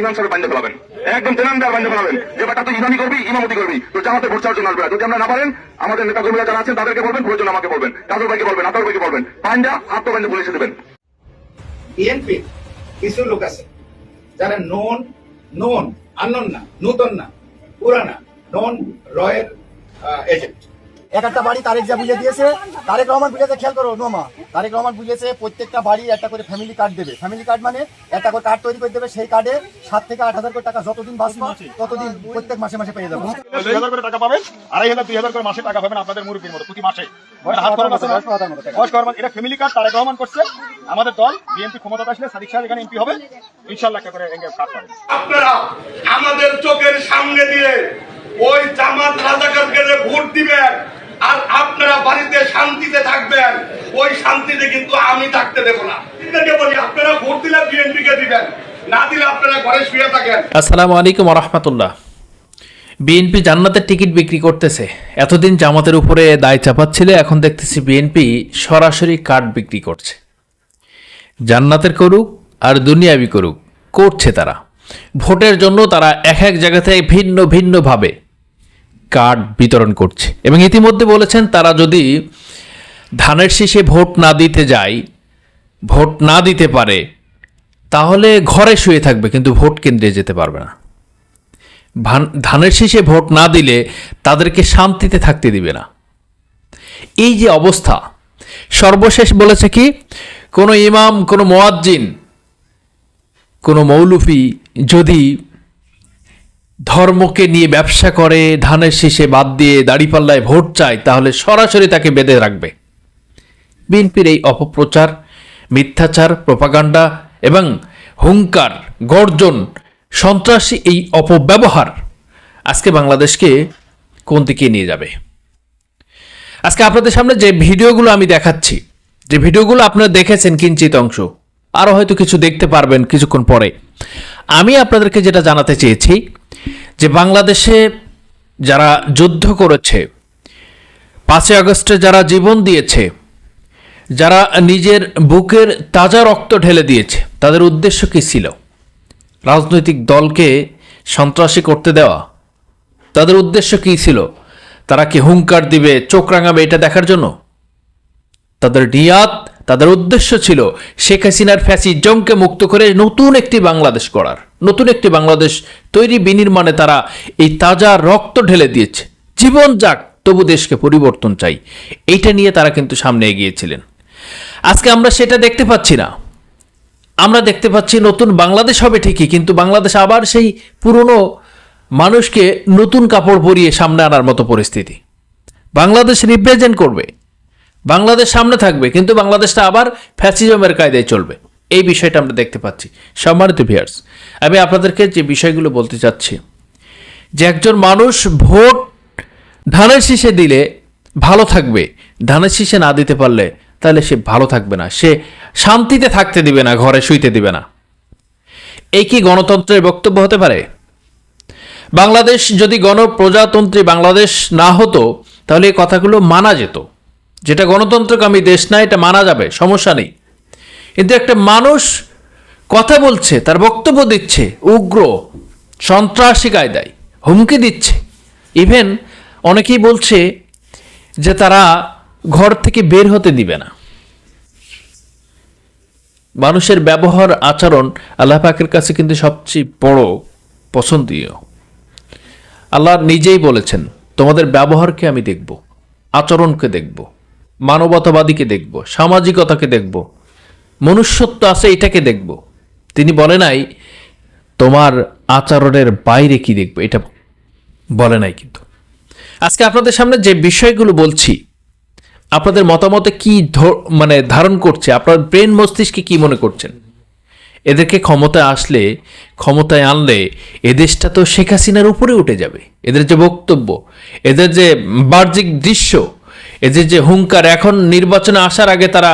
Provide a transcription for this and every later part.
ইমাম সাহেব বান্ধে ফেলাবেন একদম তেনান্দার বান্ধে ফেলাবেন যে বেটা তুই ইমামি করবি, ইমামতি করবি তো জামাতে ভোট চাওয়ার আসবে যদি আমরা না পারেন, আমাদের নেতা কর্মীরা যারা আছেন, তাদেরকে বলবেন প্রয়োজন আমাকে বলবেন, কাজল ভাইকে বলবেন আতর ভাইকে বলবেন পাঞ্জা তো বান্ধে পুলিশে দেবেন। বিএনপি কিছু লোক আছে, যারা নন নন আনন না, নূতন না, পুরানা নন রয়ের এজেন্ট এক একটা বাড়ি তারেক যা বুঝে দিয়েছে। তারেক রহমান বুঝেছে খেয়াল করো নোমা তারেক রহমান বুঝেছে প্রত্যেকটা বাড়ি একটা করে ফ্যামিলি কার্ড দেবে। ফ্যামিলি কার্ড মানে একটা করে কার্ড তৈরি করে দেবে সেই কার্ডে সাত থেকে আট হাজার করে টাকা যতদিন বাঁচবো ততদিন প্রত্যেক মাসে মাসে পেয়ে যাব। দুই হাজার করে টাকা পাবেন আড়াই হাজার দুই হাজার করে মাসে টাকা পাবেন আপনাদের মুরব্বীর মতো প্রতি মাসে। এটা ফ্যামিলি কার্ড তারেক রহমান করছে। আমাদের দল বিএনপি ক্ষমতা আসলে সাদিক সাহেব এখানে এমপি হবে। ইনশাল্লাহ করে আপনারা আমাদের চোখের সামনে দিয়ে ওই জামাত রাজাকারকে যে ভোট দিবেন আর আপনারা বাড়িতে শান্তিতে থাকবেন, ওই শান্তিতে কিন্তু আমি থাকতে দেব না। বলি, আপনারা ভোট দিলে বিএনপি কে দিবেন, না দিলে আপনারা ঘরে শুয়ে থাকেন। আসসালামু আলাইকুম রহমতুল্লাহ বিএনপি জান্নাতের টিকিট বিক্রি করতেছে। এতদিন জামাতের উপরে দায় চাপাচ্ছিল, এখন দেখতেছি বিএনপি সরাসরি কার্ড বিক্রি করছে। জান্নাতের করুক আর দুনিয়াবি করুক, করছে তারা। ভোটের জন্য তারা এক এক জায়গা থেকে ভিন্ন ভিন্নভাবে কার্ড বিতরণ করছে। এবং ইতিমধ্যে বলেছেন, তারা যদি ধানের শীষে ভোট না দিতে যায়, ভোট না দিতে পারে, তাহলে ঘরে শুয়ে থাকবে, কিন্তু ভোট কেন্দ্রে যেতে পারবে না। ধানের শীষে ভোট না দিলে তাদেরকে শান্তিতে থাকতে দিবে না। এই যে অবস্থা, সর্বশেষ বলেছে কি, কোনো ইমাম, কোনো মোয়াজ্জিন, কোনো মৌলুফি যদি ধর্মকে নিয়ে ব্যবসা করে, ধানের শীষে বাদ দিয়ে দাড়িপাল্লায় ভোট চায়, তাহলে সরাসরি তাকে বেঁধে রাখবে। বিএনপির এই অপপ্রচার, মিথ্যাচার, প্রপাগান্ডা এবং হুঙ্কার গর্জন, সন্ত্রাসী এই অপব্যবহার আজকে বাংলাদেশকে কোন দিকে নিয়ে যাবে? আজকে আপনাদের সামনে যে ভিডিওগুলো আমি দেখাচ্ছি, যে ভিডিওগুলো আপনারা দেখেছেন কিঞ্চিত অংশ আরও হয়তো কিছু দেখতে পারবেন কিছুক্ষণ পরে। আমি আপনাদেরকে যেটা জানাতে চেয়েছি যে বাংলাদেশে যারা যুদ্ধ করেছে, পাঁচই আগস্টে যারা জীবন দিয়েছে, যারা নিজের বুকের তাজা রক্ত ঢেলে দিয়েছে, তাদের উদ্দেশ্য কী ছিল? রাজনৈতিক দলকে সন্ত্রাসী করতে দেওয়া, তাদের উদ্দেশ্য কী ছিল? তারা কি হুঙ্কার দিবে, চোখ রাঙাবে এটা দেখার জন্য? তাদের নিয়াত তাদের উদ্দেশ্য ছিল শেখ হাসিনার ফ্যাসি ফ্যাসিজমকে মুক্ত করে নতুন একটি বাংলাদেশ করার নতুন একটি বাংলাদেশ তৈরি বিনির্মাণে তারা এই তাজা রক্ত ঢেলে দিয়েছে। জীবন যাক, তবু দেশকে পরিবর্তন চাই। এইটা নিয়ে তারা কিন্তু সামনে এগিয়েছিলেন। আজকে আমরা সেটা দেখতে পাচ্ছি না। আমরা দেখতে পাচ্ছি নতুন বাংলাদেশ হবে ঠিকই, কিন্তু বাংলাদেশ আবার সেই পুরনো মানুষকে নতুন কাপড় পরিয়ে সামনে আনার মতো পরিস্থিতি। বাংলাদেশ রিপ্রেজেন্ট করবে। বাংলাদেশ সামনে থাকবে, কিন্তু বাংলাদেশটা আবার ফ্যাসিজমের কায়দায় চলবে। এই বিষয়টা আমরা দেখতে পাচ্ছি। সম্মানিত ভিয়ার্স আমি আপনাদেরকে যে বিষয়গুলো বলতে চাচ্ছি, যে একজন মানুষ ভোট ধানের শীষে দিলে ভালো থাকবে, ধানের শীষে না দিতে পারলে তাহলে সে ভালো থাকবে না। সে শান্তিতে থাকতে দিবে না, ঘরে শুইতে দিবে না। এই কি গণতন্ত্রের বক্তব্য হতে পারে? বাংলাদেশ যদি গণপ্রজাতন্ত্রী বাংলাদেশ না হতো, তাহলে এই কথাগুলো মানা যেত। যেটা গণতন্ত্রকামী দেশ না, এটা মানা যাবে, সমস্যা নেই। কিন্তু একটা মানুষ কথা বলছে, তার বক্তব্য দিচ্ছে, উগ্র, সন্ত্রাসী কায়দায়, হুমকি দিচ্ছে। ইভেন অনেকেই বলছে যে তারা ঘর থেকে বের হতে দিবে না। মানুষের ব্যবহার, আচরণ আল্লাহ পাকের কাছে কিন্তু সবচেয়ে বড় পছন্দীয়। আল্লাহ নিজেই বলেছেন, তোমাদের ব্যবহারকে আমি দেখব, আচরণকে দেখব। মানবতাবাদীকে দেখব, সামাজিকতাকে দেখব, মনুষ্যত্ব আছে এটাকে দেখব। তিনি বলে নাই, তোমার আচরণের বাইরে কি দেখব? এটা বলে নাই কিন্তু। আজকে আপনাদের সামনে যে বিষয়গুলো বলছি, আপনাদের মতামতে কি মানে ধারণ করছে, আপনার ব্রেন মস্তিষ্কে কি মনে করছেন? এদেরকে ক্ষমতায় আসলে, ক্ষমতায় আনলে এদেশটা তো শেখ হাসিনার উপরে উঠে যাবে। এদের যে বক্তব্য, এদের যে বাহ্যিক দৃশ্য এদের যে হুঙ্কার, এখন নির্বাচনে আসার আগে তারা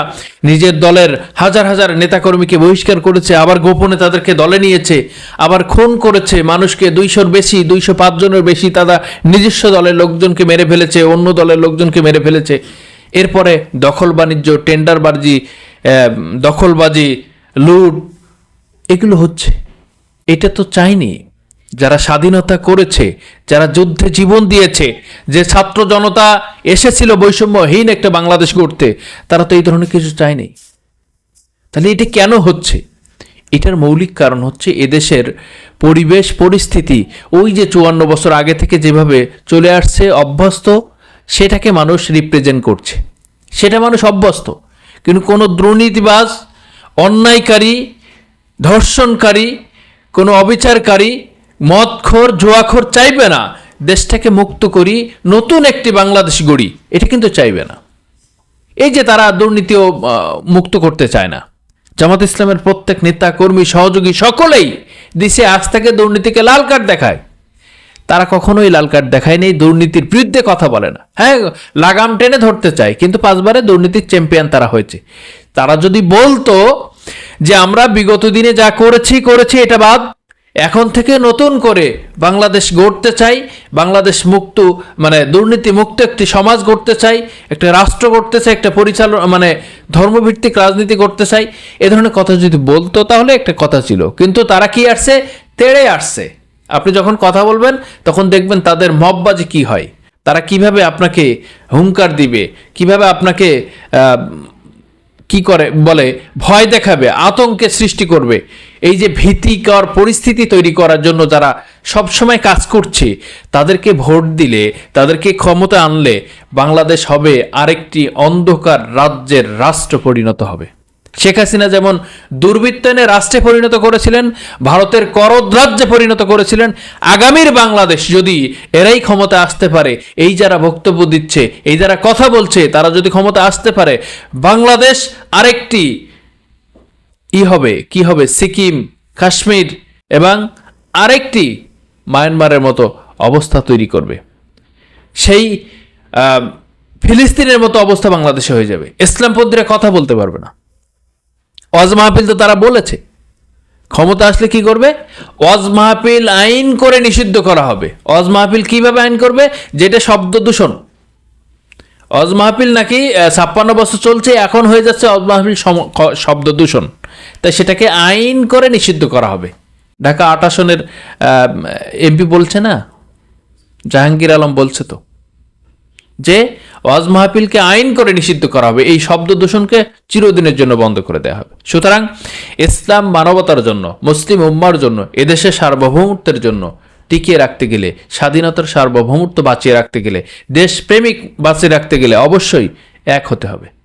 নিজের দলের হাজার হাজার নেতাকর্মীকে বহিষ্কার করেছে, আবার গোপনে তাদেরকে দলে নিয়েছে, আবার খুন করেছে, মানুষকে দুইশোর বেশি, দুইশো জনের বেশি তারা নিজস্ব দলের লোকজনকে মেরে ফেলেছে, অন্য দলের লোকজনকে মেরে ফেলেছে। এরপরে দখল বাণিজ্য টেন্ডারবাজি দখলবাজি, লুট, এগুলো হচ্ছে। এটা তো চাইনি। যারা স্বাধীনতা করেছে, যারা যুদ্ধে জীবন দিয়েছে, যে ছাত্র জনতা এসেছিল বৈষম্যহীন একটা বাংলাদেশ গড়তে, তারা তো এই ধরনের কিছু চায়নি তাহলে এটা কেন হচ্ছে? এটার মৌলিক কারণ হচ্ছে এদেশের পরিবেশ, পরিস্থিতি, ওই যে চুয়ান্ন বছর আগে থেকে যেভাবে চলে আসছে অভ্যস্ত, সেটাকে মানুষ রিপ্রেজেন্ট করছে। সেটা মানুষ অভ্যস্ত। কিন্তু কোনো দুর্নীতিবাজ, অন্যায়কারী, ধর্ষণকারী, কোনো অবিচারকারী মদখোর, জোয়াখোর চাইবে না। দেশটাকে মুক্ত করি, নতুন একটি বাংলাদেশ গড়ি। এটা কিন্তু চাইবে না। এই যে তারা দুর্নীতিও মুক্ত করতে চায় না। জামাত ইসলামের প্রত্যেক নেতা, কর্মী, সহযোগী সকলেই দেশে আজ থেকে দুর্নীতিকে লাল কার্ড দেখায়। তারা কখনোই লাল কার্ড দেখায়নি দুর্নীতির বিরুদ্ধে কথা বলে না। হ্যাঁ লাগাম টেনে ধরতে চায়, কিন্তু পাঁচবারে দুর্নীতির চ্যাম্পিয়ন তারা হয়েছে। তারা যদি বলতো যে আমরা বিগত দিনে যা করেছি করেছি, এটা বাদ এখন থেকে নতুন করে বাংলাদেশ গড়তে চাই, বাংলাদেশ মুক্ত মানে দুর্নীতি মুক্ত একটি সমাজ গড়তে চাই, একটা রাষ্ট্র গড়তে চাই, একটা পরিচালনা মানে ধর্মভিত্তিক রাজনীতি করতে চাই। এ ধরনের কথা যদি বলতো তাহলে একটা কথা ছিল। কিন্তু তারা কি আসছে? তেড়ে আসছে। আপনি যখন কথা বলবেন, তখন দেখবেন তাদের মববাজি কি হয়। তারা কীভাবে আপনাকে হুঙ্কার দিবে? কীভাবে আপনাকে কি করে? বলে, ভয় দেখাবে, আতঙ্কে সৃষ্টি করবে। এই যে ভীতিকর পরিস্থিতি তৈরি করার জন্য যারা সবসময় কাজ করছে, তাদেরকে ভোট দিলে, তাদেরকে ক্ষমতা আনলে বাংলাদেশ হবে আরেকটি অন্ধকার রাজ্যের রাষ্ট্র পরিণত হবে। শেখ হাসিনা যেমন দুর্বৃত্তায়নে রাষ্ট্রে পরিণত করেছিলেন, ভারতের করদ রাজ্যে পরিণত করেছিলেন, আগামীর বাংলাদেশ যদি এরাই ক্ষমতা আসতে পারে, এই যারা বক্তব্য দিচ্ছে, এই যারা কথা বলছে, তারা যদি ক্ষমতা আসতে পারে, বাংলাদেশ আরেকটি ই হবে, কি হবে? সিকিম, কাশ্মীর এবং আরেকটি মায়ানমারের মতো অবস্থা তৈরি করবে। সেই ফিলিস্তিনের মতো অবস্থা বাংলাদেশে হয়ে যাবে। ইসলামপন্থীরা কথা বলতে পারবে না। ওয়াজ মাহফিল তো তারা বলেছে। ক্ষমতা আসলে কি করবে? ওয়াজ মাহফিল আইন করে নিষিদ্ধ করা হবে। ওয়াজ মাহফিল কীভাবে আইন করবে? যেটা শব্দ দূষণ। ওয়াজ মাহফিল নাকি ছাপ্পান্ন বছর চলছে, এখন হয়ে যাচ্ছে ওয়াজ মাহফিল শব্দ দূষণ। তাই সেটাকে আইন করে নিষিদ্ধ করা হবে। ঢাকা আট আসনের এমপি বলছে না? জাহাঙ্গীর আলম বলছে তো। যে ওয়াজ মাহফিলকে আইন করে নিষিদ্ধ করা হবে। এই শব্দ দূষণকে চিরদিনের জন্য বন্ধ করে দেওয়া হবে। সুতরাং ইসলাম মানবতার জন্য, মুসলিম উম্মার জন্য, এদেশের সার্বভৌমত্বের জন্য টিকিয়ে রাখতে গেলে, স্বাধীনতার সার্বভৌমত্ব বাঁচিয়ে রাখতে গেলে, দেশপ্রেমিক বাঁচিয়ে রাখতে গেলে অবশ্যই এক হতে হবে।